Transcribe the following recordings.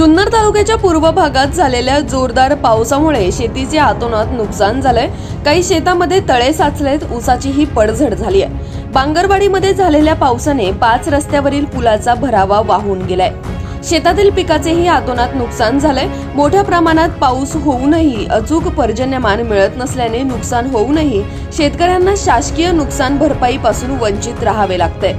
जुन्नर तालुक्याच्या पूर्व भागात झालेल्या जोरदार पावसामुळे शेतीचे आतोनात नुकसान झालंय. काही शेतामध्ये तळे साचलेत ऊसाचीही पडझड झाली आहे बांगरवाडीमध्ये झालेल्या पावसाने पाच रस्त्यावरील पुलाचा भरावा वाहून गेलाय. शेतातील पिकाचेही आतोनात नुकसान झालंय. मोठ्या प्रमाणात पाऊस होऊनही अचूक पर्जन्यमान मिळत नसल्याने नुकसान होऊनही शेतकऱ्यांना शासकीय नुकसान भरपाईपासून वंचित राहावे लागतंय.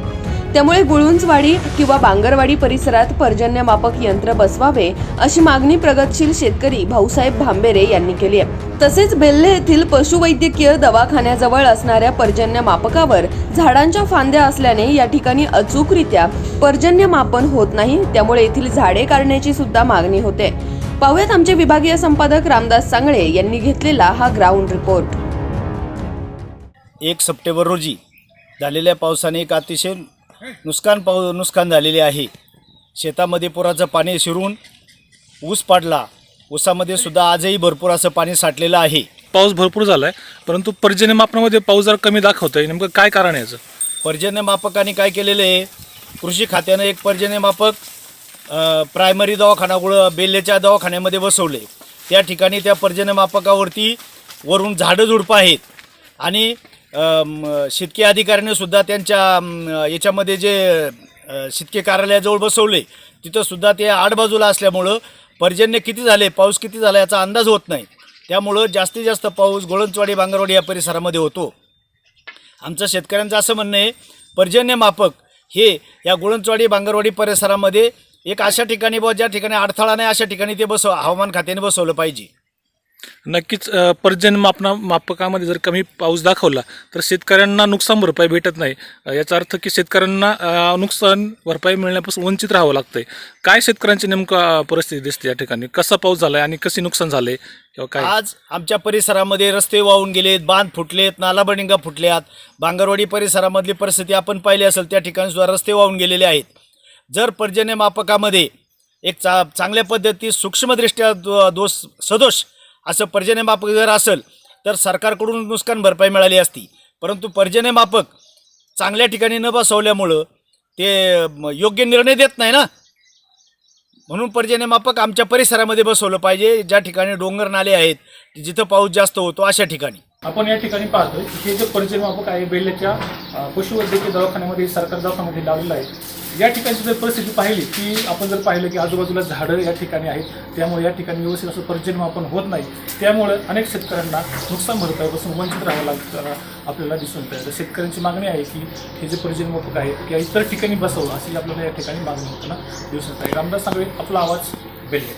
त्यामुळे गुळुंजवाडी किंवा बांगरवाडी परिसरात पर्जन्यमापक यंत्र बसवावे अशी मागणी प्रगतशील शेतकरी भाऊसाहेब भांबेरे यांनी केली आहे. तसेच बेल्ले येथील पशुवैद्यकीय दवाखान्याजवळ असणाऱ्या पर्जन्यमापकावर झाडांच्या फांद्या असल्याने या ठिकाणी अचूकरित्या पर्जन्यमापन होत नाही त्यामुळे येथील झाडे काढण्याची सुद्धा मागणी होते. पाहुयात आमचे विभागीय संपादक रामदास सांगळे यांनी घेतलेला हा ग्राउंड रिपोर्ट. एक सप्टेंबर रोजी झालेल्या पावसाने एक अतिशय नुकसान पाऊ नुकसान झालेले आहे. शेतामध्ये पुराचं पाणी शिरून ऊस पाडला. ऊसामध्ये सुद्धा आजही भरपूर असं पाणी साठलेलं आहे. पाऊस भरपूर झालाय परंतु पर्जन्यमापनामध्ये पाऊस जरा कमी दाखवतोय नेमकं काय कारण आहे याचं? पर्जन्यमापकाने काय केलेलं आहे? कृषी खात्यानं एक पर्जन्यमापक अ, प्रायमरी दवाखानाकडं बेल्लेच्या दवाखान्यामध्ये बसवले. त्या ठिकाणी त्या पर्जन्यमापकावरती वरून झाडं झुडपं आहेत. आणि शेतकी अधिकाऱ्याने सुद्धा त्यांच्या याच्यामध्ये जे शितके शेतकी कार्यालयाजवळ बसवले तिथं सुद्धा ते आडबाजूला असल्यामुळं पर्जन्य किती झाले पाऊस किती झाला याचा अंदाज होत नाही. त्यामुळं जास्तीत जास्त पाऊस गोळंचवाडी बांगरवाडी या परिसरामध्ये होतो. आमचं शेतकऱ्यांचं असं म्हणणं आहे पर्जन्यमापक हे या गुळंचवाडी बांगरवाडी परिसरामध्ये एक अशा ठिकाणी बुवा ज्या ठिकाणी अडथळा नाही अशा ठिकाणी ते बसव हवामान खात्याने बसवलं पाहिजे. नक्कीच पर्जन्यमापना मापकामध्ये जर कमी पाऊस दाखवला तर शेतकऱ्यांना नुकसान भरपाई भेटत नाही. याचा अर्थ की शेतकऱ्यांना नुकसान भरपाई मिळण्यापासून वंचित राहावं लागतंय. काय शेतकऱ्यांची नेमकं परिस्थिती दिसते या ठिकाणी? कसा पाऊस झालाय आणि कशी नुकसान झालंय? किंवा काय? आज आमच्या परिसरामध्ये रस्ते वाहून गेलेत बांध फुटलेत नालाबडिंगा फुटल्यात. बांगरवाडी परिसरामधली परिस्थिती आपण पाहिली असेल त्या ठिकाणी सुद्धा रस्ते वाहून गेलेले आहेत. जर पर्जन्यमापकामध्ये एक चा चांगल्या पद्धती सूक्ष्मदृष्ट्या दो दोष सदोष असं पर्जन्यमापक जर असेल तर सरकारकडून नुकसान भरपाई मिळाली असती. परंतु पर्जन्यमापक चांगल्या ठिकाणी न बसवल्यामुळं ते योग्य निर्णय देत नाही ना. म्हणून पर्जन्यमापक आमच्या परिसरामध्ये बसवलं पाहिजे ज्या ठिकाणी डोंगर नाले आहेत जिथं पाऊस जास्त होतो अशा ठिकाणी. आपण या ठिकाणी पाहतोय हे जे पर्जन्यमापक आहे बेल्ल्याच्या पशुवैद्यकीय दवाखान्यामध्ये सरकार दवाखान्यामध्ये लावलेलं आहे. या ठिकाणची जर परिस्थिती पाहिली की आपण जर पाहिलं की आजूबाजूला झाडं या ठिकाणी आहेत त्यामुळे या ठिकाणी व्यवस्थित असं पर्जन्यमापन होत नाही. त्यामुळे अनेक शेतकऱ्यांना नुकसान भरपाईपासून वंचित राहावं लागतं आपल्याला दिसून येतं. तर शेतकऱ्यांची मागणी आहे की हे जे पर्जन्यमापक आहे किंवा इतर ठिकाणी बसवं अशी आपल्याला या ठिकाणी मागणी होताना दिसून येत आहे. रामदास सांगवे आपला आवाज बेल्ले